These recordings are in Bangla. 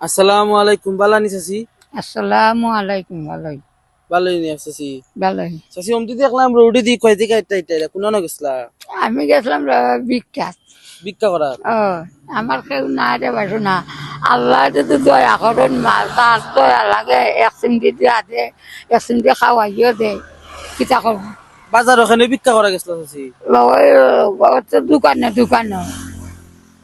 আসসালামু আলাইকুম বালানি চাচি আসসালামু আলাইকুম ভালোই ভালোই নি চাচি ভালোই চাচি অমতি দেখলাম রোডে দি কয় দিকে আইতা আইতা কোন ন গেছলা আমি গেছিলাম বিখ্যাত ভিক্ষা ও আমার কেউ না রে বাসু না আল্লাহ যদি দয়া করেন তার দয়া লাগে এক চিমটি দিয়ে দে এক চিমটি খাওয়াইও দে কিতা করব বাজার ওখানে ভিক্ষা করা গেছলা চাচি দোকানে দোকানে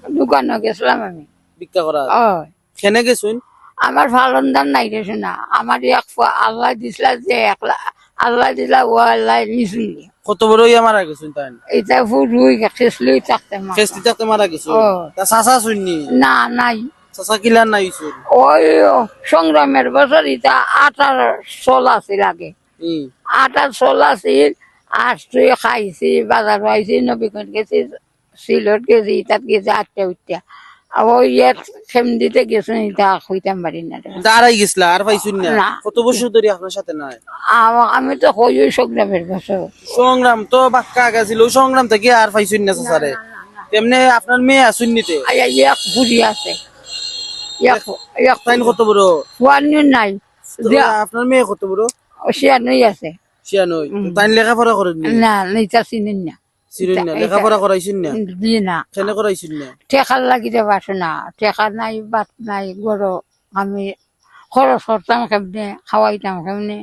দোকানে গেছিলাম আমি ভিক্ষা করা ও গেছুন আমার ফালন দান নাই রে শোনা আমার এক আল্লাহ দিছিলা যে একলা আল্লাহ দিলা ও আল্লাহ কত বড় ইয়া মারা গেছুন তাই এটা থাকতে থাকতে মারা গেছুন তা চাচা শুননি না? নাই। চাচা কিলার নাই শুন ওই সংগ্রামের বছর এটা আটার চল আছিল আগে। আটার চল আছিল আটটি খাইছি বাজার পাইছি নবীগঞ্জ গেছি সিলত গেছি তাত গেছি আটটা উঠটা আবার ইয়াত খেমদিতে গেছো এটা হইতাম পারি না রে। তা আড়াই আর পাইছুন না। কত বছর ধরে আপনার সাথে নাই? আম- আমি তো কই ওই সংগ্রামের বছর সংগ্রাম তো বাক্কা গেছিল ওই সংগ্রাম থেকে আর পাইছুন না তেমনি আপনার মেয়ে আসুন নিতে আয়া এক বুড়ি আছে। এক কত বড়? ফুয়ানি নাই। আপনার মেয়ে কত বড়? সিয়ানই আছে। লেখাপড়া করেন নি? না নিতা চিনেন না। চিরুন না লেখাপড়া করাইছুন না? দিয়ে না। কেন করাইছুন না? টেকার লাগিতে পারছ না টেকা নাই বাত নাই গরো আমি খরচ করতাম কেমনে খাওয়াইতাম কেমনে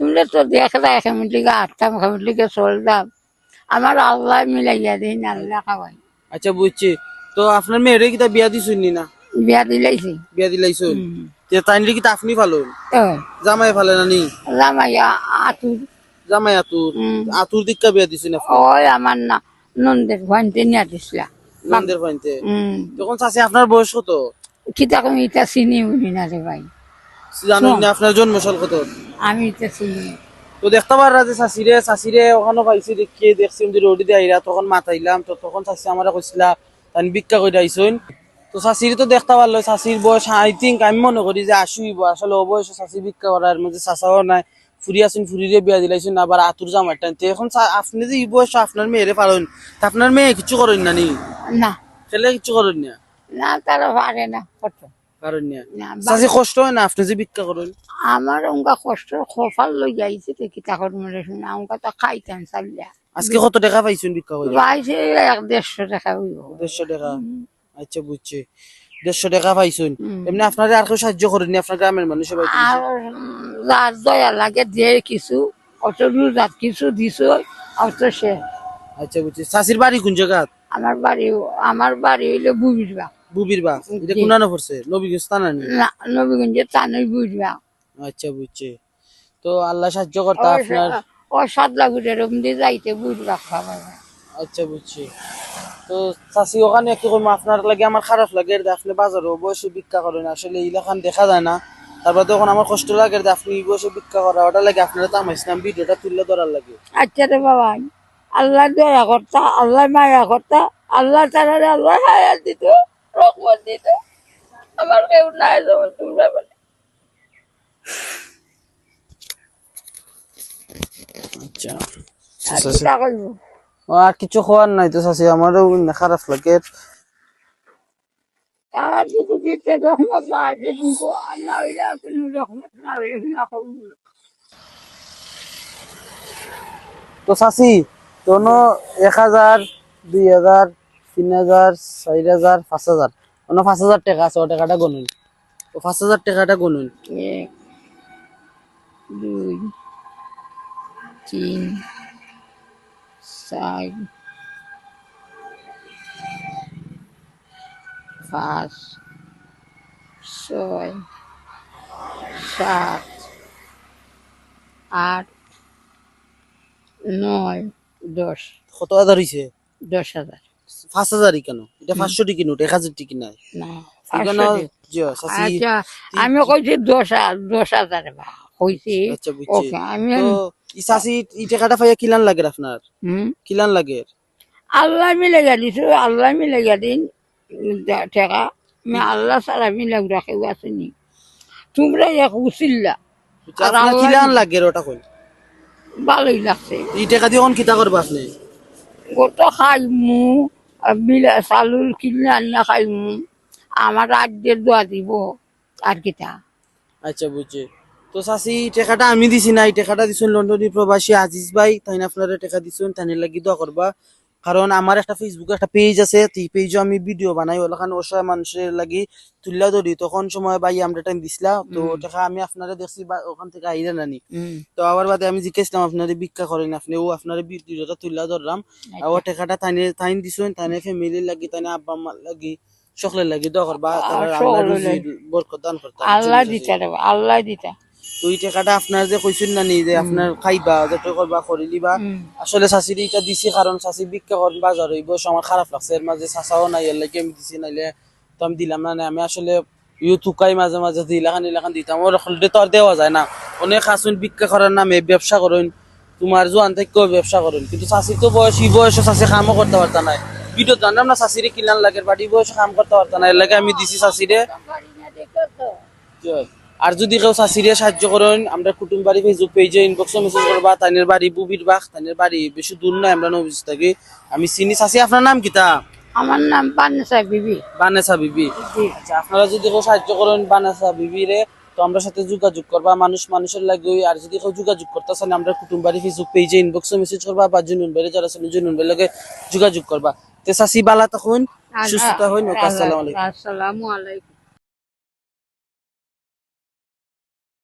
তুমি তো দেখলা কেমন লিগে আটতাম কেমন লিগে চলতাম আমার আল্লাহ মিলাইয়া দিন আল্লাহ খাওয়াই আচ্ছা বুঝছি তো আপনার মেয়েরে কিতা বিয়া দিছুন নি না? বিয়া দিলাইছি। বিয়া দিলাইছুন তে তাইন কিতা আপনি ভালো জামাই ভালো না নি? আতুর জামাই আতুর। আতুর দিক্কা বিয়া দিছুন আপনি ওই আমার না নন্দের ভান্তে নিয়ে দিছিলা। নন্দের উম তখন চাষি আপনার বয়স কত? ইটা চিনি উনি না রে ভাই। জানেন না আপনার জন্ম সাল কত? আমি চিনি। তো দেখতে পারা যে চাষিরে চাষিরে ওখানে পাইছি দেখিয়ে দেখছি যে রোডি দিয়ে আইরা তখন মাথাইলাম। তো তখন চাষি আমার কইছিলা তাই ভিক্ষা করে আইসুন তো চাষির তো দেখতে পারল চাষির বয়স আই থিঙ্ক আমি মনে করি যে আশুইব আসলে ও বয়সে চাষি ভিক্ষা করার মধ্যে চাষাও নাই। ফুরি আসুন ফুরিরে বিয়া দিলাইছুন আবার আতুর জামার টানতে এখন আপনি যে বয়স আপনার মেয়েরে পারেন আপনার মেয়ে কিছু করেন না নি? না। ছেলে কিছু করেন না? না তারা পারে না কত পারেন না? না কষ্ট হয় না? আপনি যে ভিক্ষা করেন আমার অঙ্কা কষ্ট খফাল লই যাইছে তো কিতা করে মনে শুনে। অঙ্কা তো খাইতেন চালিয়া। আজকে কত টাকা পাইছুন ভিক্ষা করে পাইছে এক দেড়শো টাকা দেড়শো টাকা। আচ্ছা বুঝছি দেড়শো টাকা পাইছুন। এমনি আপনারা আর কেউ সাহায্য করেননি আপনার গ্রামের মানুষ আর দয়া লাগে দিয়ে কিছু অত রোজাত কিছু দিছ অত সে। আচ্ছা বুঝছি। চাষির বাড়ি কোন জায়গা আমার বাড়ি আমার বাড়ি হইলে বুবির বাগ বুবির বা এটা জি। কোনানো পড়ছে? নবীগঞ্জ থানানি না নবীগঞ্জের টানুই বুবির বাগ আচ্ছা বুঝছি। তো আল্লাহ সাহায্য করতে আপনার। ও সাদলা গুড়ের রুমদি যাইতে বুবির বাগ খাবার আচ্ছা বুঝছি। তো চাষি ওখানে কি করব আপনার লাগে আমার খারাপ লাগে আপনি বাজারে বয়সে ভিক্ষা করেন আসলে ইলাকান দেখা যায় না। তারপর তখন আমার কষ্ট লাগে আপনি বয়সে ভিক্ষা করা ওটা লাগে আপনারা তামাইছিলাম ভিডিওটা তুললে ধরার লাগে। আচ্ছা রে বাবা আল্লাহ দয়া করতা আল্লাহ মায়া করতা আল্লাহ তারা আল্লাহ হায়াত দিত রহমত দিত। আমার কেউ নাই যেমন তোমরা বলে। আচ্ছা। আর কিছু খোয়ার নাই তো চাষি আমারও খারাপ লাগে। আর যদি দিতে রহমত না আছে হইলে কোনো রহমত না হইলে না তো চাষি কোনো এক হাজার দুই হাজার তিন হাজার চার হাজার পাঁচ হাজার কোনো পাঁচ হাজার টাকা আছে ও টাকাটা গনুন ও পাঁচ হাজার টাকাটা গনুন এক দুই তিন চার পাঁচ ছয় সাত আট নয় দশ। কত হাজার হয়েছে দশ হাজার। পাঁচ হাজারই কেন? এটা পাঁচশো টিকি নোট এক হাজার টিকি নাই? না আচ্ছা আমি কইছি দশ দশ হাজার বা কইছি। আচ্ছা বুঝছি। ওকে আমি তো ই টাকাটা পাইয়া কিলান লাগে আপনার? হুম? কিলান লাগে আল্লাহ মিলে গেলিছো আল্লাহ মিলে গেলিন টাকা আমি আল্লাহ সারা মিলে রাখে আসেনি তোমরা এক উচিল্লা। আপনার কিলান লাগে ওটা কই ভালোই লাগছে। টাকা দিয়ে কোন কিতা করব আপনি? কত খাইমু বিলা চালুর কিনে আনিয়া খাইমু। আমার আজ্যের দোয়া দিব আর কিতা। আচ্ছা বুঝছি। তো চাচি টেকাটা আমি দিছি না এই টেকাটা দিছুন লন্ডনী প্রবাসী আজিজ ভাই তাই আপনারা টেকা দিছুন তাই লাগি দোয়া করবা। কারণ আমার একটা ফেসবুকে একটা পেজ আছে এই পেজে আমি ভিডিও বানাই ওখানে অসহায় মানুষের লাগি তুল্লা ধরি। তখন সময় ভাই আমরা টাইম দিছিলা তো টেকা আমি আপনারা দেখছি বা ওখান থেকে আইরা নানি। তো আবার বাদে আমি জিজ্ঞেসলাম আপনারা ভিক্ষা করেন আপনি? ও আপনারা ভিডিওটা তুল্লা ধরলাম। আর ও টেকাটা তাইনে তাইন দিছুন তাইনে ফ্যামিলির লাগি তাইনে আব্বা আম্মার লাগি সকলের লাগি দোয়া করবা। আল্লাহ দিতা আল্লাহ দিতা। তো এই টাকাটা আপনার যে কইছেন না নি যে আপনার খাইবা যত করবা করে লিবা হুম। আসলে শাশির এটা দিছি কারণ শাশি ভিক্ষা করেন বাজার হইব আমার খারাপ লাগছে। এর মাঝে শাসাও নাই এর লাগে আমি দিছি নাইলে তো আমি দিলাম না আমি আসলে ইউ থুকাই মাঝে মাঝে দিলাখান দিলাখান দিতাম। ওর তো আর দেওয়া যায় না। অনেক আসুন ভিক্ষা করার নামে ব্যবসা করেন তোমার জোয়ান থেকেও ব্যবসা করেন কিন্তু শাশির তো বয়স ই বয়সে শাশি কামও করতে পারতা নাই। ভিডিও জানলাম না শাশিরে কিলান লাগে বাট বাড়ি বয়সে কাম করতে পারতা না এর লাগে আমি দিছি শাশিরে জয়। আর যদি কেউ চাষিরে সাহায্য করেন আমরা কুটুম বাড়ি ফেসবুক পেজে ইনবক্সে মেসেজ করবা তাইনের বাড়ি বুবির বাগ তাইনের বাড়ি বেশি দূর না আমরা নবীজ থাকি। আমি চিনি চাষি আপনার নাম কিতা আমার নাম পান্নেসা বিবি। বানেসা বিবি। আচ্ছা আপনারা যদি কেউ সাহায্য করেন বানেসা বিবি রে তো আমরা সাথে যোগাযোগ করবা মানুষ মানুষের লাগে আর যদি কেউ যোগাযোগ করতেছেন আমরা কুটুম বাড়ি ফেসবুক পেজে ইনবক্সে মেসেজ করবা বা জুনুন বাইরে যারা আছেন জুনুন বাইরে লগে যোগাযোগ করবা। তে চাষি বালা তখন সুস্থতা হইন আসসালামু আলাইকুম। আসসালামু আলাইকুম।